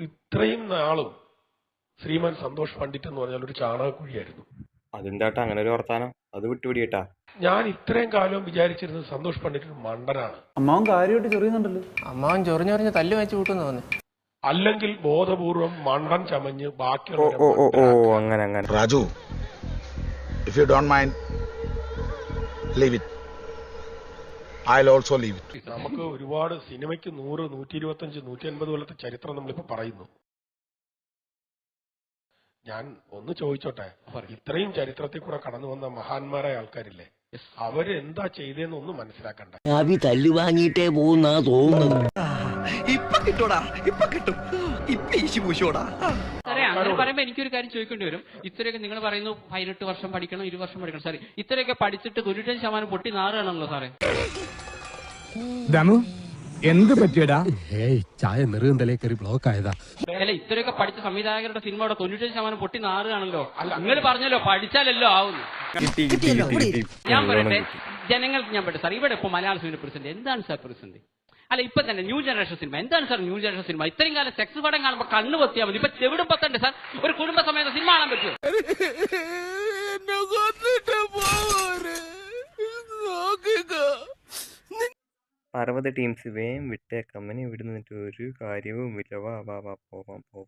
ഇത്രയും നാളും ശ്രീമാൻ സന്തോഷ് പണ്ഡിറ്റ് എന്ന് പറഞ്ഞാൽ ഒരു ചാണകക്കുഴിയായിരുന്നു. അതെന്താട്ടാ അങ്ങനെ ഒരു വർത്താനം? അത് വിട്ടുപിടിയട്ടാ. ഞാൻ ഇത്രയും കാലം വിചാരിച്ചിരുന്നത് സന്തോഷ് പണ്ഡിറ്റ് ഒരു മണ്ടനാണ്. അമ്മാവൻ കാര്യമായിട്ട് ചെറിയുന്നുണ്ടല്ലോ. അമ്മാവൻ ചൊറിഞ്ഞൊറിഞ്ഞ് തല്ലു വെച്ച് കൂട്ടുന്നു തോന്നി അല്ലെങ്കിൽ ബോധപൂർവം മണ്ടൻ ചമഞ്ഞ് ഓ ഓ ഓ ഓ മണ്ടനാക്കി. അങ്ങനെ അങ്ങനെ. Raju if you don't mind leave it. I'll also leave it നമുക്ക് ഒരുപാട് സിനിമയ്ക്ക് നൂറ് നൂറ്റി ഇരുപത്തഞ്ച് നൂറ്റി അൻപത് കൊല്ലത്തെ ചരിത്രം നമ്മളിപ്പോ പറയുന്നു. ഞാൻ ഒന്ന് ചോദിച്ചോട്ടെ? ഇത്രയും ചരിത്രത്തിൽ കൂടെ കടന്നു വന്ന മഹാന്മാരായ ആൾക്കാരില്ലേ? അവരെന്താ ചെയ്തതെന്ന് ഒന്ന് മനസ്സിലാക്കണ്ടേ? അഭി തല്ലു വാങ്ങിയിട്ടേ പോകുന്ന തോന്നുന്നു ഇപ്പൊ കിട്ടോടാ ഇപ്പൊ കിട്ടും. ഇപ്പൊ ഈശി പൂശോടാ സാറേ അങ്ങനെ പറയുമ്പോ എനിക്കൊരു കാര്യം ചോദിക്കേണ്ടി വരും. ഇത്രയൊക്കെ നിങ്ങൾ പറയുന്നു പതിനെട്ട് വർഷം പഠിക്കണം ഇരു വർഷം പഠിക്കണം. സാറേ ഇത്രയൊക്കെ പഠിച്ചിട്ട് തൊണ്ണൂറ്റഞ്ച് ശതമാനം പൊട്ടി നാറുകയാണല്ലോ സാറേ. ദമു എന്ത് പറ്റിയടാ? ഏയ് ചായ നെറുകന്തലേ കയറി ബ്ലോക്ക് ആയതാ. ഇത്രയൊക്കെ പഠിച്ച സംവിധായകരുടെ സിനിമയുടെ തൊണ്ണൂറ്റഞ്ച് ശതമാനം പൊട്ടി നാറുകയാണല്ലോ നിങ്ങൾ പറഞ്ഞല്ലോ പഠിച്ചാലല്ലോ ആവുന്നു. ഞാൻ പറയട്ടെ ജനങ്ങൾക്ക് ഞാൻ പറയട്ടെ സാർ ഇവിടെ ഇപ്പൊ മലയാള സിനിമ പ്രസിഡന്റ് എന്താണ് സാർ പ്രസിഡന്റ് അല്ല ഇപ്പൊ തന്നെ ന്യൂ ജനറേഷൻ സിനിമ എന്താണ് സാർ ന്യൂ ജനറേഷൻ സിനിമ ഇത്രയും കാലം സെക്സ് പടം കാണുമ്പോൾ കണ്ണു പൊത്തിയാൽ മതി. ഇപ്പൊ ചെവിടും പത്തണ്ട് സാർ ഒരു കുടുംബ സമയത്ത് സിനിമ കാണാൻ പറ്റുമോ? അറുപത് ടീംസ് വേം വിട്ടേക്കാം. ഇനി ഇവിടെ നിന്നിട്ട് ഒരു കാര്യവുമില്ല. വാ വാ വാ പോവാം പോവാം.